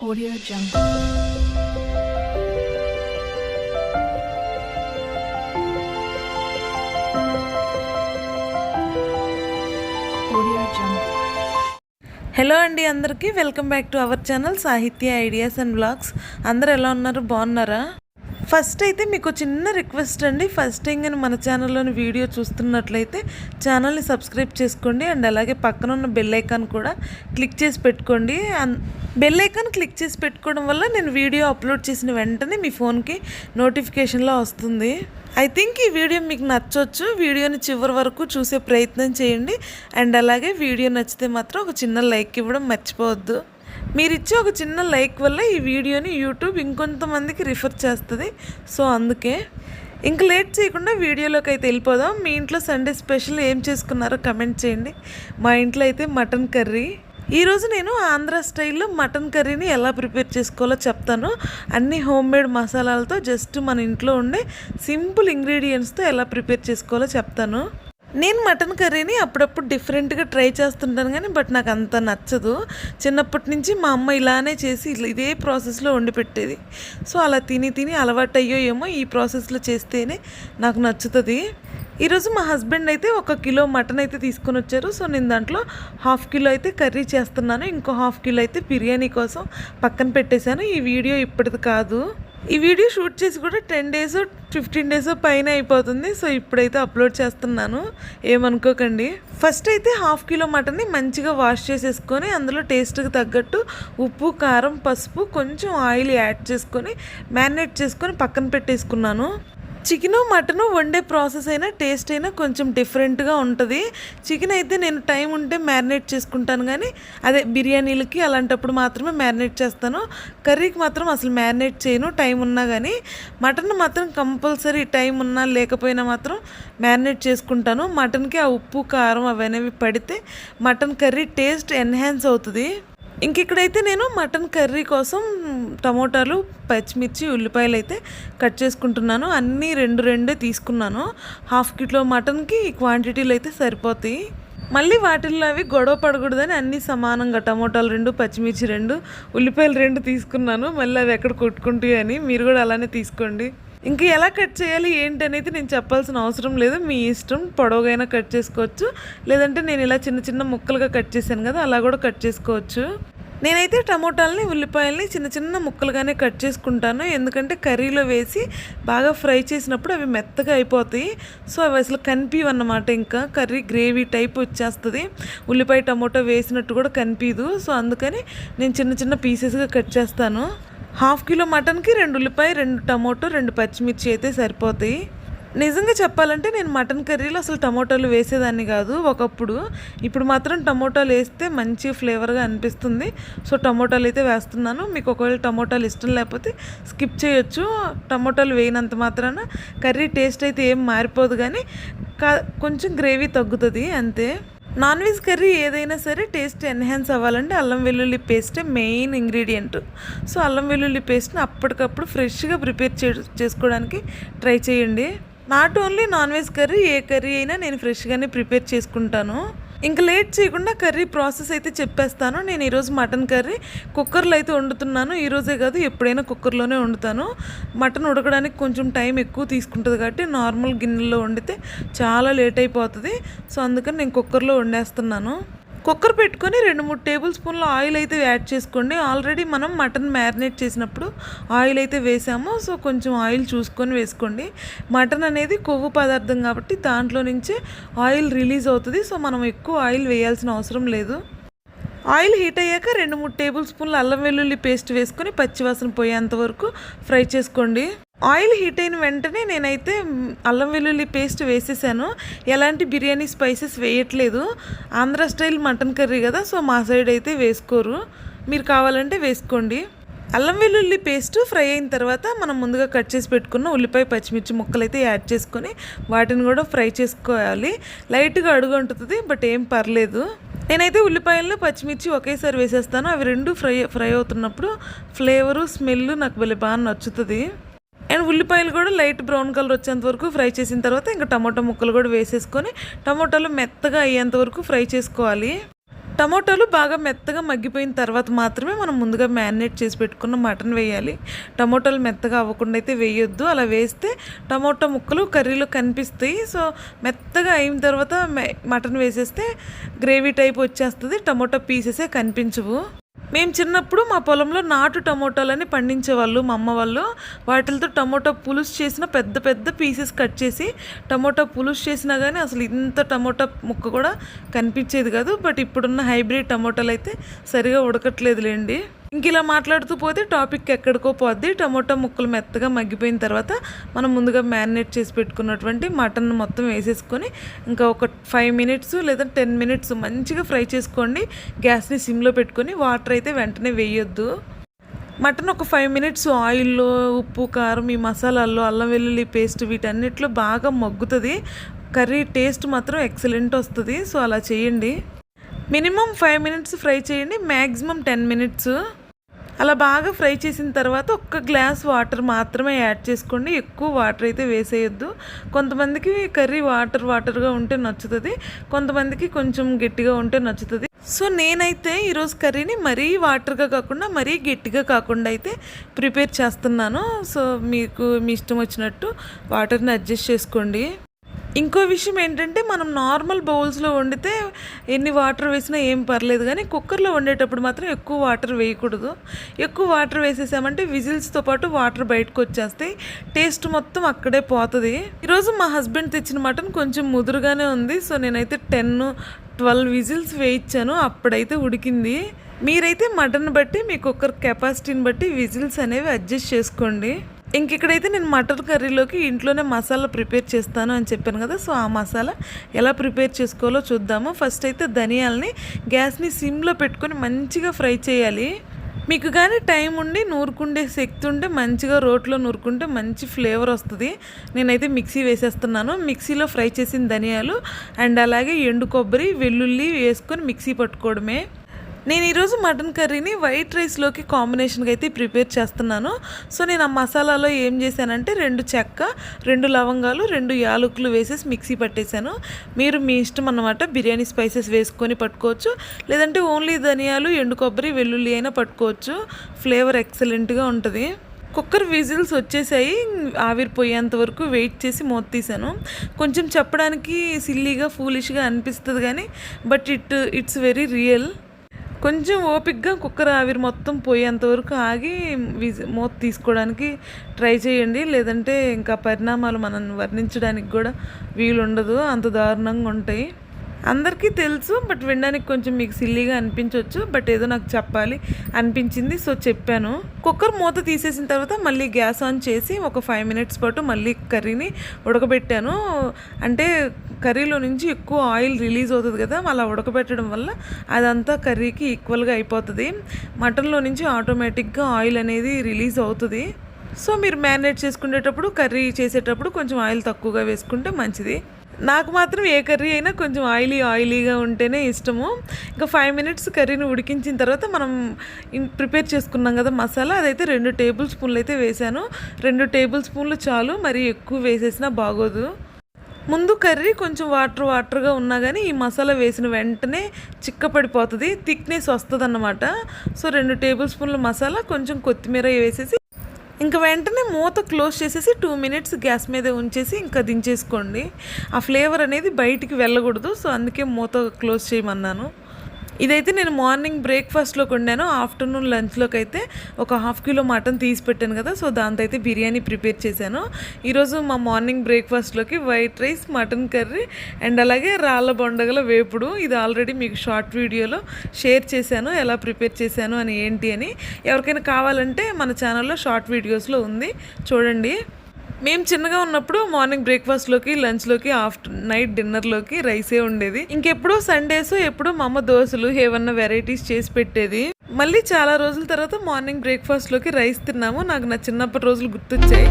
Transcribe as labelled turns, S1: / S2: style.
S1: Audio Jungle.
S2: Hello అండి అందరికీ. Welcome back to our channel Sahithya ideas and blogs అందరు ఎలా ఉన్నారు? బాగున్నారా? ఫస్ట్ అయితే మీకు చిన్న రిక్వెస్ట్ అండి. ఫస్ట్ టైం కానీ మన ఛానల్లోని వీడియో చూస్తున్నట్లయితే ఛానల్ని సబ్స్క్రైబ్ చేసుకోండి. అండ్ అలాగే పక్కన ఉన్న బెల్ ఐకాన్ కూడా క్లిక్ చేసి పెట్టుకోండి. అన్- బెల్ ఐకాన్ క్లిక్ చేసి పెట్టుకోవడం వల్ల నేను వీడియో అప్లోడ్ చేసిన వెంటనే మీ ఫోన్కి నోటిఫికేషన్లో వస్తుంది. ఐ థింక్ ఈ వీడియో మీకు నచ్చవచ్చు వీడియోని చివరి వరకు చూసే ప్రయత్నం చేయండి. అండ్ అలాగే వీడియో నచ్చితే మాత్రం ఒక చిన్న లైక్ ఇవ్వడం మర్చిపోవద్దు. మీరు ఇచ్చే ఒక చిన్న లైక్ వల్ల ఈ వీడియోని యూట్యూబ్ ఇంకొంతమందికి రిఫర్ చేస్తుంది. సో అందుకే ఇంక లేట్ చేయకుండా వీడియోలోకి అయితే వెళ్ళిపోదాం. మీ ఇంట్లో సండే స్పెషల్ ఏం చేసుకున్నారో కమెంట్ చేయండి. మా ఇంట్లో అయితే మటన్ కర్రీ. ఈరోజు నేను ఆంధ్ర స్టైల్లో మటన్ కర్రీని ఎలా ప్రిపేర్ చేసుకోవాలో చెప్తాను. అన్ని హోమ్ మేడ్ మసాలాలతో జస్ట్ మన ఇంట్లో ఉండే సింపుల్ ఇంగ్రీడియంట్స్తో ఎలా ప్రిపేర్ చేసుకోవాలో చెప్తాను. నేను మటన్ కర్రీని అప్పుడప్పుడు డిఫరెంట్గా ట్రై చేస్తుంటాను కానీ బట్ నాకు అంత నచ్చదు. చిన్నప్పటి నుంచి మా అమ్మ ఇలానే చేసి ఇదే ప్రాసెస్లో వండి పెట్టేది. సో అలా తిని తిని అలవాటు అయ్యో ఏమో ఈ ప్రాసెస్లో చేస్తేనే నాకు నచ్చుతుంది. ఈరోజు మా హస్బెండ్ అయితే ఒక కిలో మటన్ అయితే తీసుకొని వచ్చారు. సో నేను దాంట్లో హాఫ్ కిలో అయితే కర్రీ చేస్తున్నాను. ఇంకో హాఫ్ కిలో అయితే బిర్యానీ కోసం పక్కన పెట్టేశాను. ఈ వీడియో ఇప్పటిది కాదు. ఈ వీడియో షూట్ చేసి కూడా టెన్ డేస్ ఫిఫ్టీన్ డేస్ పైన అయిపోతుంది. సో ఇప్పుడైతే అప్లోడ్ చేస్తున్నాను. ఏమనుకోకండి. ఫస్ట్ అయితే హాఫ్ కిలో మటన్ని మంచిగా వాష్ చేసేసుకొని అందులో టేస్ట్కి తగ్గట్టు ఉప్పు కారం పసుపు కొంచెం ఆయిల్ యాడ్ చేసుకొని మ్యారినేట్ చేసుకొని పక్కన పెట్టేసుకున్నాను. చికెను మటను వండే ప్రాసెస్ అయినా టేస్ట్ అయినా కొంచెం డిఫరెంట్గా ఉంటుంది. చికెన్ అయితే నేను టైం ఉంటే మ్యారినేట్ చేసుకుంటాను కానీ అదే బిర్యానీలకి అలాంటప్పుడు మాత్రమే మ్యారినేట్ చేస్తాను. కర్రీకి మాత్రం అసలు మ్యారినేట్ చేయను టైం ఉన్నా కానీ మటన్ మాత్రం కంపల్సరీ టైం ఉన్నా లేకపోయినా మాత్రం మ్యారినేట్ చేసుకుంటాను. మటన్కి ఆ ఉప్పు కారం అవనేవి పడితే మటన్ కర్రీ టేస్ట్ ఎన్హాన్స్ అవుతుంది. ఇంక ఇక్కడైతే నేను మటన్ కర్రీ కోసం టమోటాలు పచ్చిమిర్చి ఉల్లిపాయలు అయితే కట్ చేసుకుంటున్నాను. అన్నీ రెండు రెండే తీసుకున్నాను. హాఫ్ కిలో మటన్కి క్వాంటిటీలు అయితే సరిపోతాయి. మళ్ళీ వాటిల్లో అవి గొడవ పడకూడదని అన్నీ సమానంగా టమోటాలు రెండు పచ్చిమిర్చి రెండు ఉల్లిపాయలు రెండు తీసుకున్నాను. మళ్ళీ అవి ఎక్కడ కొట్టుకుంటాయి అని మీరు కూడా అలానే తీసుకోండి. ఇంకా ఎలా కట్ చేయాలి ఏంటి అనేది నేను చెప్పాల్సిన అవసరం లేదు. మీ ఇష్టం పొడవుగైనా కట్ చేసుకోవచ్చు. లేదంటే నేను ఇలా చిన్న చిన్న ముక్కలుగా కట్ చేశాను కదా అలా కూడా కట్ చేసుకోవచ్చు. నేనైతే టమోటాలని ఉల్లిపాయల్ని చిన్న చిన్న ముక్కలుగానే కట్ చేసుకుంటాను. ఎందుకంటే కర్రీలో వేసి బాగా ఫ్రై చేసినప్పుడు అవి మెత్తగా అయిపోతాయి. సో అవి అసలు కనిపించవు ఇంకా. కర్రీ గ్రేవీ టైప్ వచ్చేస్తుంది. ఉల్లిపాయ టమోటా వేసినట్టు కూడా కనిపించదు సో అందుకని నేను చిన్న చిన్న పీసెస్గా కట్ చేస్తాను. హాఫ్ కిలో మటన్కి రెండు ఉల్లిపాయ రెండు టమోటో రెండు పచ్చిమిర్చి అయితే సరిపోతాయి. నిజంగా చెప్పాలంటే నేను మటన్ కర్రీలో అసలు టమోటాలు వేసేదాన్ని కాదు. ఒకప్పుడు ఇప్పుడు మాత్రం టమోటాలు వేస్తే మంచి ఫ్లేవర్గా అనిపిస్తుంది. సో టమోటాలు అయితే వేస్తున్నాను. మీకు ఒకవేళ టమోటాలు ఇష్టం లేకపోతే స్కిప్ చేయొచ్చు. టమోటాలు వేయనంత మాత్రాన కర్రీ టేస్ట్ అయితే ఏం మారిపోదు కానీ కా కొంచెం గ్రేవీ తగ్గుతుంది అంతే. నాన్ వెజ్ కర్రీ ఏదైనా సరే టేస్ట్ ఎన్హాన్స్ అవ్వాలంటే అల్లం వెల్లుల్లి పేస్టే మెయిన్ ఇంగ్రీడియంట్. సో అల్లం వెల్లుల్లి పేస్ట్ని అప్పటికప్పుడు ఫ్రెష్గా ప్రిపేర్ చే చేసుకోవడానికి ట్రై చేయండి. Not only non veg curry A curry అయినా నేను ఫ్రెష్గానే ప్రిపేర్ చేసుకుంటాను. ఇంకా లేట్ చేయకుండా కర్రీ ప్రాసెస్ అయితే చెప్పేస్తాను. నేను ఈరోజు మటన్ కర్రీ కుక్కర్లో అయితే వండుతున్నాను. ఈరోజే కాదు ఎప్పుడైనా కుక్కర్లోనే వండుతాను. మటన్ ఉడకడానికి కొంచెం టైం ఎక్కువ తీసుకుంటుంది కాబట్టి నార్మల్ గిన్నెలో వండితే చాలా లేట్ అయిపోతుంది. సో అందుకని నేను కుక్కర్లో వండేస్తున్నాను. కుక్కర్ పెట్టుకొని రెండు మూడు టేబుల్ స్పూన్ల ఆయిల్ అయితే యాడ్ చేసుకోండి. ఆల్రెడీ మనం మటన్ మ్యారినేట్ చేసినప్పుడు ఆయిల్ అయితే వేసాము. సో కొంచెం ఆయిల్ చూసుకొని వేసుకోండి. మటన్ అనేది కొవ్వు పదార్థం కాబట్టి దాంట్లో నుంచే ఆయిల్ రిలీజ్ అవుతుంది. సో మనం ఎక్కువ ఆయిల్ వేయాల్సిన అవసరం లేదు. ఆయిల్ హీట్ అయ్యాక రెండు మూడు టేబుల్ స్పూన్ల అల్లం వెల్లుల్లి పేస్ట్ వేసుకొని పచ్చివాసన పోయేంత వరకు ఫ్రై చేసుకోండి. ఆయిల్ హీట్ అయిన వెంటనే నేనైతే అల్లం వెల్లుల్లి పేస్ట్ వేసేసాను. ఎలాంటి బిర్యానీ స్పైసెస్ వేయట్లేదు. ఆంధ్ర స్టైల్ మటన్ కర్రీ కదా సో మా సైడ్ అయితే వేసుకోరు. మీరు కావాలంటే వేసుకోండి. అల్లం వెల్లుల్లి పేస్ట్ ఫ్రై అయిన తర్వాత మనం ముందుగా కట్ చేసి పెట్టుకున్న ఉల్లిపాయ పచ్చిమిర్చి ముక్కలు అయితే యాడ్ చేసుకొని వాటిని కూడా ఫ్రై చేసుకోవాలి. లైట్గా అడుగంటుతుంది బట్ ఏం పర్లేదు. నేనైతే ఉల్లిపాయల్లో పచ్చిమిర్చి ఒకేసారి వేసేస్తాను. అవి రెండు ఫ్రై ఫ్రై అవుతున్నప్పుడు ఫ్లేవరు స్మెల్ నాకు భలే బాగా నచ్చుతుంది. అండ్ ఉల్లిపాయలు కూడా లైట్ బ్రౌన్ కలర్ వచ్చేంత వరకు ఫ్రై చేసిన తర్వాత ఇంకా టమాటో ముక్కలు కూడా వేసేసుకొని టమాటాలు మెత్తగా అయ్యేంత వరకు ఫ్రై చేసుకోవాలి. టమోటాలు బాగా మెత్తగా మగ్గిపోయిన తర్వాత మాత్రమే మనం ముందుగా మ్యారినేట్ చేసి పెట్టుకున్న మటన్ వేయాలి. టమోటాలు మెత్తగా అవ్వకుండా అయితే వేయొద్దు. అలా వేస్తే టమోటా ముక్కలు కర్రీలో కనిపిస్తాయి. సో మెత్తగా అయిన తర్వాత మె- మటన్ వేసేస్తే గ్రేవీ టైప్ వచ్చేస్తుంది. టమోటా పీసెసే కనిపించవు. మేము చిన్నప్పుడు మా పొలంలో నాటు టమోటాలని పండించేవాళ్ళు మా అమ్మ వాళ్ళు. వాటితో టమోటా పులుసు చేసిన పెద్ద పెద్ద పీసెస్ కట్ చేసి టమోటా పులుసు చేసినా కానీ అసలు ఇంత టమోటా ముక్క కూడా కనిపించేది కాదు. బట్ ఇప్పుడున్న హైబ్రిడ్ టమోటాలు అయితే సరిగా ఉడకట్లేదులేండి. ఇంక ఇలా మాట్లాడుతూ పోతే టాపిక్ ఎక్కడికో పోద్ది. టమోటా ముక్కలు మెత్తగా మగ్గిపోయిన తర్వాత మనం ముందుగా మ్యారినేట్ చేసి పెట్టుకున్నటువంటి మటన్ మొత్తం వేసేసుకొని ఇంకా ఒక ఫైవ్ మినిట్స్ లేదా టెన్ మినిట్స్ మంచిగా ఫ్రై చేసుకోండి. గ్యాస్ని సిమ్లో పెట్టుకొని వాటర్ అయితే వెంటనే వేయొద్దు. మటన్ ఒక ఫైవ్ మినిట్స్ ఆయిల్లో ఉప్పు కారం ఈ మసాలాల్లో అల్లం వెల్లుల్లి పేస్ట్ వీటన్నిటిలో బాగా మగ్గుతుంది. కర్రీ టేస్ట్ మాత్రం ఎక్సలెంట్ వస్తుంది. సో అలా చేయండి. మినిమం ఫైవ్ మినిట్స్ ఫ్రై చేయండి. Maximum ten minutes. అలా బాగా ఫ్రై చేసిన తర్వాత ఒక్క గ్లాస్ వాటర్ మాత్రమే యాడ్ చేసుకోండి. ఎక్కువ వాటర్ అయితే వేసేయొద్దు. కొంతమందికి కర్రీ వాటర్ వాటర్గా ఉంటే నచ్చుతుంది. కొంతమందికి కొంచెం గట్టిగా ఉంటే నచ్చుతుంది. సో నేనైతే ఈరోజు కర్రీని మరీ వాటర్గా కాకుండా మరీ గట్టిగా కాకుండా అయితే ప్రిపేర్ చేస్తున్నాను. సో మీకు మీ ఇష్టం వచ్చినట్టు వాటర్ని అడ్జస్ట్ చేసుకోండి. ఇంకో విషయం ఏంటంటే మనం నార్మల్ బౌల్స్లో వండితే ఎన్ని వాటర్ వేసినా ఏం పర్లేదు కానీ కుక్కర్లో వండేటప్పుడు మాత్రం ఎక్కువ వాటర్ వేయకూడదు. ఎక్కువ వాటర్ వేసేసామంటే విజిల్స్తో పాటు వాటర్ బయటకు వచ్చేస్తాయి. టేస్ట్ మొత్తం అక్కడే పోతుంది. ఈరోజు మా హస్బెండ్ తెచ్చిన మటన్ కొంచెం ముదురుగానే ఉంది. సో నేనైతే టెన్ ట్వెల్వ్ విజిల్స్ వేయించాను. అప్పుడైతే ఉడికింది. మీరైతే మటన్ బట్టి మీ కుక్కర్ కెపాసిటీని బట్టి విజిల్స్ అనేవి అడ్జస్ట్ చేసుకోండి. ఇంక ఇక్కడైతే నేను మటన్ కర్రీలోకి ఇంట్లోనే మసాలా ప్రిపేర్ చేస్తాను అని చెప్పాను కదా సో ఆ మసాలా ఎలా ప్రిపేర్ చేసుకోవాలో చూద్దాము. ఫస్ట్ అయితే ధనియాలని గ్యాస్ని సిమ్లో పెట్టుకొని మంచిగా ఫ్రై చేయాలి. మీకు కానీ టైం ఉండి నూరుకుండే శక్తి ఉంటే మంచిగా రోట్లో నూరుకుంటే మంచి ఫ్లేవర్ వస్తుంది. నేనైతే మిక్సీ వేసేస్తున్నాను. మిక్సీలో ఫ్రై చేసిన ధనియాలు అండ్ అలాగే ఎండు కొబ్బరి వెల్లుల్లి వేసుకొని మిక్సీ పట్టుకోవడమే. నేను ఈరోజు మటన్ కర్రీని వైట్ రైస్లోకి కాంబినేషన్గా అయితే ప్రిపేర్ చేస్తున్నాను. సో నేను ఆ మసాలాలో ఏం చేశానంటే రెండు చెక్క రెండు లవంగాలు రెండు యాలకులు వేసేసి మిక్సీ పట్టేశాను. మీరు మీ ఇష్టం అన్నమాట బిర్యానీ స్పైసెస్ వేసుకొని పట్టుకోవచ్చు. లేదంటే ఓన్లీ ధనియాలు ఎండు కొబ్బరి వెల్లుల్లి అయినా పట్టుకోవచ్చు. ఫ్లేవర్ ఎక్సలెంట్గా ఉంటుంది. కుక్కర్ విజిల్స్ వచ్చేసాయి. ఆవిరిపోయేంత వరకు వెయిట్ చేసి మూత తీసాను కొంచెం చెప్పడానికి సిల్లీగా ఫూలిష్గా అనిపిస్తుంది కానీ but it it's very real. కొంచెం ఓపిక్గా కుక్కర్ ఆవిరి మొత్తం పోయేంతవరకు ఆగి మూత తీసుకోవడానికి ట్రై చేయండి. లేదంటే ఇంకా పరిణామాలు మనం వర్ణించడానికి కూడా వీలుండదు. అంత దారుణంగా ఉంటాయి. అందరికీ తెలుసు బట్ వినడానికి కొంచెం మీకు సిల్లీగా అనిపించవచ్చు బట్ ఏదో నాకు చెప్పాలి అనిపించింది సో చెప్పాను. కుక్కర్ మూత తీసేసిన తర్వాత మళ్ళీ గ్యాస్ ఆన్ చేసి ఒక ఫైవ్ మినిట్స్ పాటు మళ్ళీ కర్రీని ఉడకబెట్టాను. అంటే కర్రీలో నుంచి ఎక్కువ ఆయిల్ రిలీజ్ అవుతుంది కదా అలా ఉడకబెట్టడం వల్ల అదంతా కర్రీకి ఈక్వల్గా అయిపోతుంది. మటన్లో నుంచి ఆటోమేటిక్గా ఆయిల్ అనేది రిలీజ్ అవుతుంది. సో మీరు మ్యారినేట్ చేసుకునేటప్పుడు కర్రీ చేసేటప్పుడు కొంచెం ఆయిల్ తక్కువగా వేసుకుంటే మంచిది. నాకు మాత్రం ఏ కర్రీ అయినా కొంచెం ఆయిలీ ఆయిలీగా ఉంటేనే ఇష్టము. ఇంకా ఫైవ్ మినిట్స్ కర్రీని ఉడికించిన తర్వాత మనం ప్రిపేర్ చేసుకున్నాం కదా మసాలా అదైతే రెండు టేబుల్ స్పూన్లు అయితే వేసాను రెండు టేబుల్ స్పూన్లు చాలు మరి ఎక్కువ వేసేసినా బాగోదు. ముందు కర్రీ కొంచెం వాటర్ వాటర్గా ఉన్నా కానీ ఈ మసాలా వేసిన వెంటనే చిక్కపడిపోతుంది థిక్నెస్ వస్తుంది అన్నమాట సో రెండు టేబుల్ స్పూన్ల మసాలా కొంచెం కొత్తిమీర వేసేసి ఇంకా వెంటనే మూత క్లోజ్ చేసేసి టూ మినిట్స్ గ్యాస్ మీద ఉంచేసి ఇంకా దించేసుకోండి. ఆ ఫ్లేవర్ అనేది బయటికి వెళ్ళకూడదు సో అందుకే మూత క్లోజ్ చేయమన్నాను. ఇదైతే నేను మార్నింగ్ బ్రేక్ఫాస్ట్లోకి వండాను ఆఫ్టర్నూన్ లంచ్లోకి అయితే ఒక హాఫ్ కిలో మటన్ తీసి పెట్టాను కదా సో దాంతో అయితే బిర్యానీ ప్రిపేర్ చేశాను. ఈరోజు మా morning బ్రేక్ఫాస్ట్లోకి white rice mutton curry and అలాగే రాళ్ళ బొండగల వేపుడు. ఇది ఆల్రెడీ మీకు షార్ట్ వీడియోలో షేర్ చేశాను ఎలా ప్రిపేర్ చేశాను అని ఏంటి అని. ఎవరికైనా కావాలంటే మన ఛానల్లో షార్ట్ వీడియోస్లో ఉంది. చూడండి. మేము చిన్నగా ఉన్నప్పుడు మార్నింగ్ బ్రేక్ఫాస్ట్లోకి లంచ్లోకి ఆఫ్టర్ నైట్ డిన్నర్లోకి రైసే ఉండేది. ఇంకెప్పుడు సండేస్ ఎప్పుడు మా అమ్మ దోశలు ఏమన్నా వెరైటీస్ చేసి పెట్టేది. మళ్ళీ చాలా రోజుల తర్వాత మార్నింగ్ బ్రేక్ఫాస్ట్లోకి రైస్ తిన్నాము. నాకు నా చిన్నప్పటి రోజులు గుర్తొచ్చాయి.